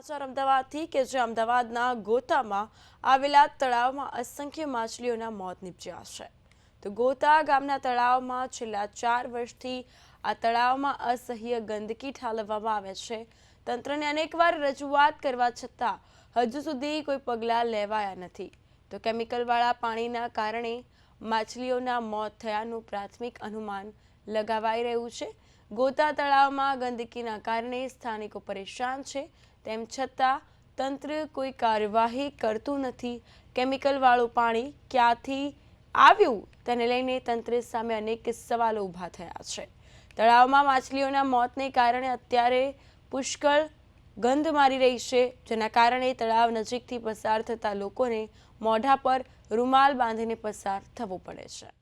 સમાચાર અમદાવાદથી કે જે અમદાવાદના ગોતામાં આવેલા તળાવમાં અસંખ્ય માછલીઓના મોત નીપજ્યા છે. તો ગોતા ગામના તળાવમાં છેલ્લા ચાર વર્ષથી આ તળાવમાં અસહ્ય ગંદકી ઠાલવવામાં આવે છે. તંત્રને અનેકવાર રજૂઆત કરવા છતાં હજુ સુધી કોઈ પગલાં લેવાયા નથી. તો કેમિકલવાળા પાણીના કારણે માછલીઓના મોત થયાનું પ્રાથમિક અનુમાન લગાવાઈ રહ્યું છે. ગોતા તળાવમાં ગંદકીના કારણે સ્થાનિકો પરેશાન છે. તેમ છતાં, તંત્ર કોઈ કાર્યવાહી કરતું નથી. કેમિકલવાળું પાણી ક્યાંથી આવ્યું તેને લઈને તંત્ર સામે અનેક સવાલો ઊભા થયા છે. તળાવમાં માછલીઓના મોતને કારણે અત્યારે પુષ્કળ ગંધ મારી રહી છે. જેના કારણે તળાવ નજીકથી પસાર થતા લોકોને મોઢા પર રૂમાલ બાંધીને પસાર થવું પડે છે.